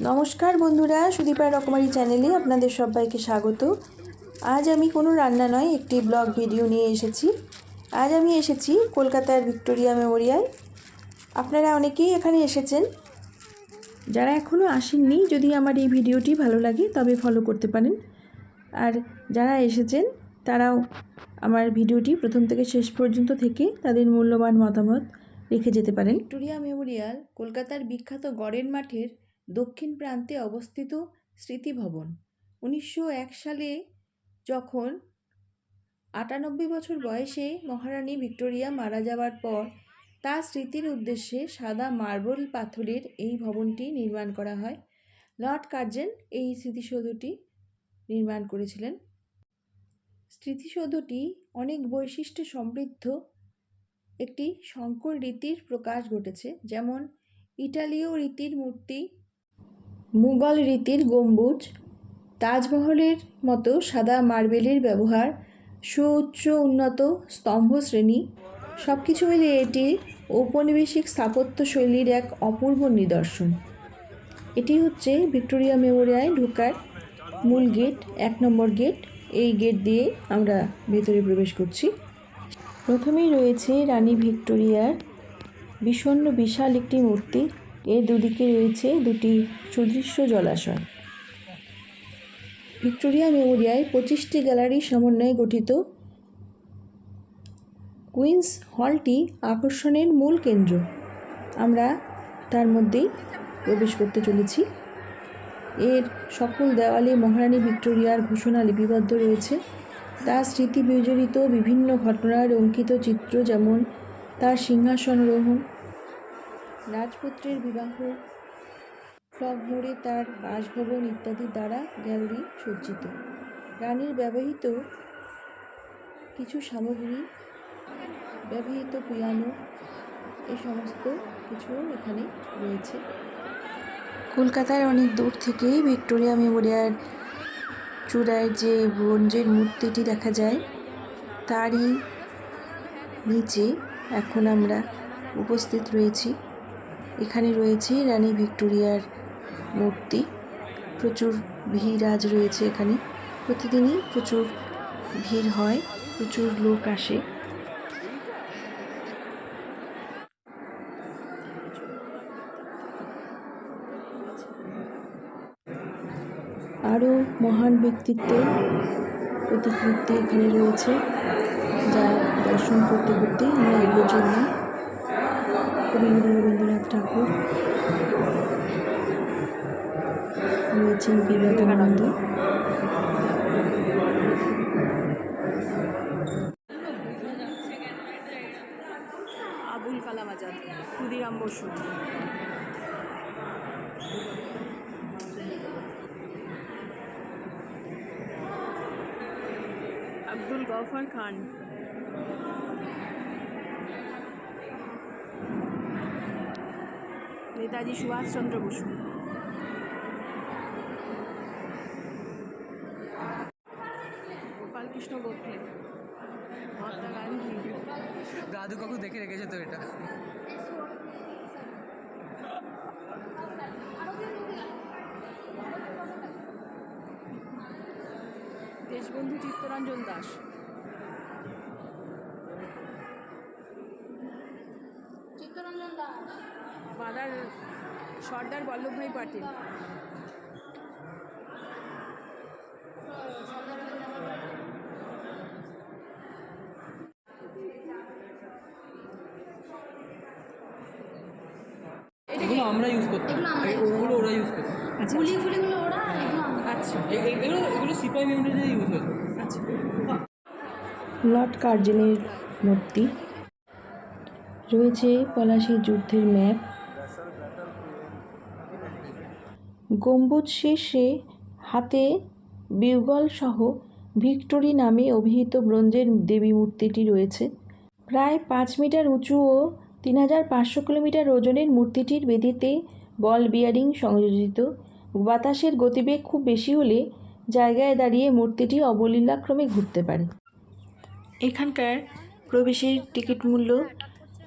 নমস্কার বন্ধুরা, সুদীপা রকমারি চ্যানেলে আপনাদের সবাইকে স্বাগত। আজ আমি কোনো রান্না নয়, একটি ব্লগ ভিডিও নিয়ে এসেছি। আজ আমি এসেছি কলকাতার ভিক্টোরিয়া মেমোরিয়াল। আপনারা অনেকেই এখানে এসেছেন। যারা এখনও আসেননি, যদি আমার এই ভিডিওটি ভালো লাগে, তবে ফলো করতে পারেন। আর যারা এসেছেন, তারাও আমার ভিডিওটি প্রথম থেকে শেষ পর্যন্ত থেকে তাদের মূল্যবান মতামত রেখে যেতে পারেন। ভিক্টোরিয়া মেমোরিয়াল কলকাতার বিখ্যাত গড়ের মাঠের দক্ষিণ প্রান্তে অবস্থিত স্মৃতিভবন। উনিশশো এক সালে যখন আটানব্বই বছর বয়সে মহারানী ভিক্টোরিয়া মারা যাওয়ার পর তার স্মৃতির উদ্দেশ্যে সাদা মার্বেল পাথরের এই ভবনটি নির্মাণ করা হয়। লর্ড কার্জেন এই স্মৃতিসৌধটি নির্মাণ করেছিলেন। স্মৃতিসৌধটি অনেক বৈশিষ্ট্য সমৃদ্ধ একটি শঙ্কর রীতির প্রকাশ ঘটেছে, যেমন ইটালীয় রীতির মূর্তি মুঘল রীতির গম্বুজ, তাজমহলের মতো সাদা মার্বেলের ব্যবহার, সুউচ্চ উন্নত স্তম্ভ শ্রেণি সব কিছু মিলিয়ে এটি ঔপনিবেশিক স্থাপত্য শৈলীর এক অপূর্ব নিদর্শন। এটি হচ্ছে ভিক্টোরিয়া মেমোরিয়ায় ঢোকার মূল গেট, এক নম্বর গেট। এই গেট দিয়ে আমরা ভেতরে প্রবেশ করছি। প্রথমেই রয়েছে রানী ভিক্টোরিয়ার বিষণ্ণ বিশাল একটি মূর্তি। এর দুদিকে রয়েছে দুটি সুদৃশ্য জলাশয়। ভিক্টোরিয়া মেমোরিয়ায় পঁচিশটি গ্যালারির সমন্বয়ে গঠিত কুইন্স হলটি আকর্ষণের মূল কেন্দ্র। আমরা তার মধ্যেই প্রবেশ করতে চলেছি। এর সকল দেওয়ালে মহারানী ভিক্টোরিয়ার ঘোষণা লিপিবদ্ধ রয়েছে। তার স্মৃতি বিজড়িত বিভিন্ন ঘটনার অঙ্কিত চিত্র যেমন তার সিংহাসন সিংহাসনরোহণ রাজপুত্রের বিবাহ ফ্লগ মোড়ে তার বাসভবন ইত্যাদি দ্বারা গ্যালারি সজ্জিত। রানীর ব্যবহৃত কিছু সামগ্রী, ব্যবহৃত পিয়ানো এই সমস্ত কিছু এখানে রয়েছে। কলকাতার অনেক দূর থেকেই ভিক্টোরিয়া মেমোরিয়াল চূড়ায় যে ব্রোঞ্জের মূর্তিটি দেখা যায়, তারই নিচে এখন আমরা উপস্থিত রয়েছি। এখানে রয়েছে রানী ভিক্টোরিয়ার মূর্তি। প্রচুর ভিড় আজ রয়েছে এখানে। প্রতিদিনই প্রচুর ভিড় হয়, প্রচুর লোক আসে। আরও মহান ব্যক্তিত্বের প্রতিকৃতি এখানে রয়েছে, যা দর্শন করতে করতে আমরা এগিয়ে কবিগুরু রবীন্দ্রনাথ ঠাকুর। রয়েছেন বিবেকানন্দ আবুল কালাম আজাদ ক্ষুদিরাম বসু। আব্দুল গফর খান। নেতাজি সুভাষচন্দ্র বসু। গোপাল কৃষ্ণ গোখলে। মহাত্মা গান্ধী। দাদু কাকু দেখে রেখেছে তো এটা? দেশবন্ধু চিত্তরঞ্জন দাস চিত্তরঞ্জন দাস ফাদার সর্দার বল্লভভাই পাটিল। এগুলো আমরা ইউজ করতাম। এগুলো আমরা এই- use ওগুলো ওরা ইউজ করতো। আচ্ছা। গুলি ওরা এগুলো আমরা আচ্ছা। এ- এ- এগুলো এগুলো সিপাই মেমোরিতে ইউজ হতো। আচ্ছা। লর্ড কার্জেনের মূর্তি। রয়েছে পলাশির যুদ্ধের ম্যাপ। গম্বুজ শীর্ষে হাতে বিউগলসহ ভিক্টোরি নামে অভিহিত ব্রোঞ্জের দেবী মূর্তিটি রয়েছে। প্রায় পাঁচ মিটার উঁচু ও তিন হাজার পাঁচশো কিলোমিটার ওজনের মূর্তিটির বেদিতে বল বিয়ারিং সংযোজিত। বাতাসের গতিবেগ খুব বেশি হলে জায়গায় দাঁড়িয়ে মূর্তিটি অবলীলাক্রমে ঘুরতে পারে। এখানকার প্রবেশের টিকিট মূল্য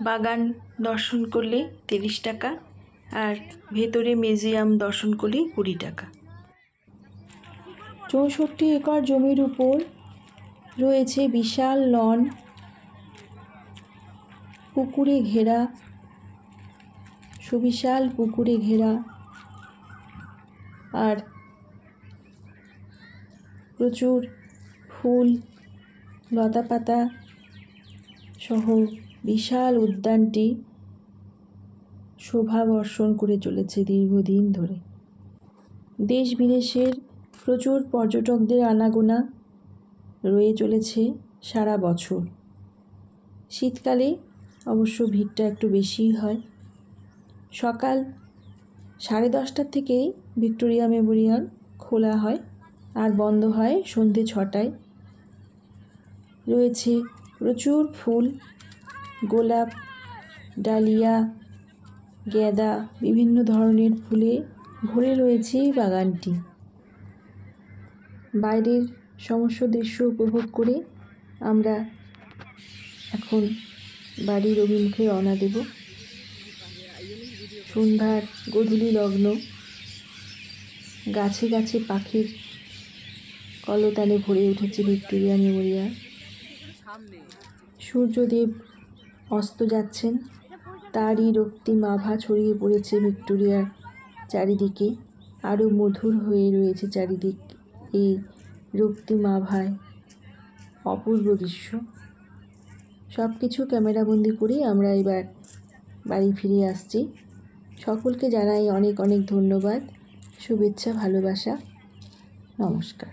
বাগান দর্শন করলে তিরিশ টাকা। আর ভেতরে মিউজিয়াম দর্শন করলেই কুড়ি টাকা। চৌষট্টি একর জমির উপর রয়েছে বিশাল লন পুকুরে ঘেরা, সুবিশাল পুকুরে ঘেরা আর প্রচুর ফুল, লতাপাতা সহ বিশাল উদ্যানটি শোভা বর্ষণ করে চলেছে দীর্ঘদিন ধরে। দেশ বিদেশের প্রচুর পর্যটকদের আনাগোনা রয়ে চলেছে সারা বছর। শীতকালে অবশ্য ভিড়টা একটু বেশিই হয়। সকাল সাড়ে দশটার থেকেই ভিক্টোরিয়া মেমোরিয়াল খোলা হয় আর বন্ধ হয় সন্ধে ছটায়। রয়েছে প্রচুর ফুল, গোলাপ, ডালিয়া গ্যাদা বিভিন্ন ধরনের ফুলে ভরে রয়েছে বাগানটি। বাইরের সমস্ত দৃশ্য উপভোগ করে আমরা এখন বাড়ির অভিমুখে রওনা দেব। সন্ধ্যার গধূলি লগ্ন, গাছে গাছে পাখির কলতানে ভরে উঠেছে ভিক্টোরিয়া মেমোরিয়াল। সূর্যদেব অস্ত যাচ্ছেন। তারই রক্তিম আভা ছড়িয়ে পড়েছে ভিক্টোরিয়ার চারিদিকে। আরও মধুর হয়ে রয়েছে চারিদিক এই রক্তিম আভায়। অপূর্ব দৃশ্য। সব কিছু ক্যামেরাবন্দি করে আমরা এবার বাড়ি ফিরে আসছি। সকলকে জানাই অনেক অনেক ধন্যবাদ, শুভেচ্ছা, ভালোবাসা। নমস্কার।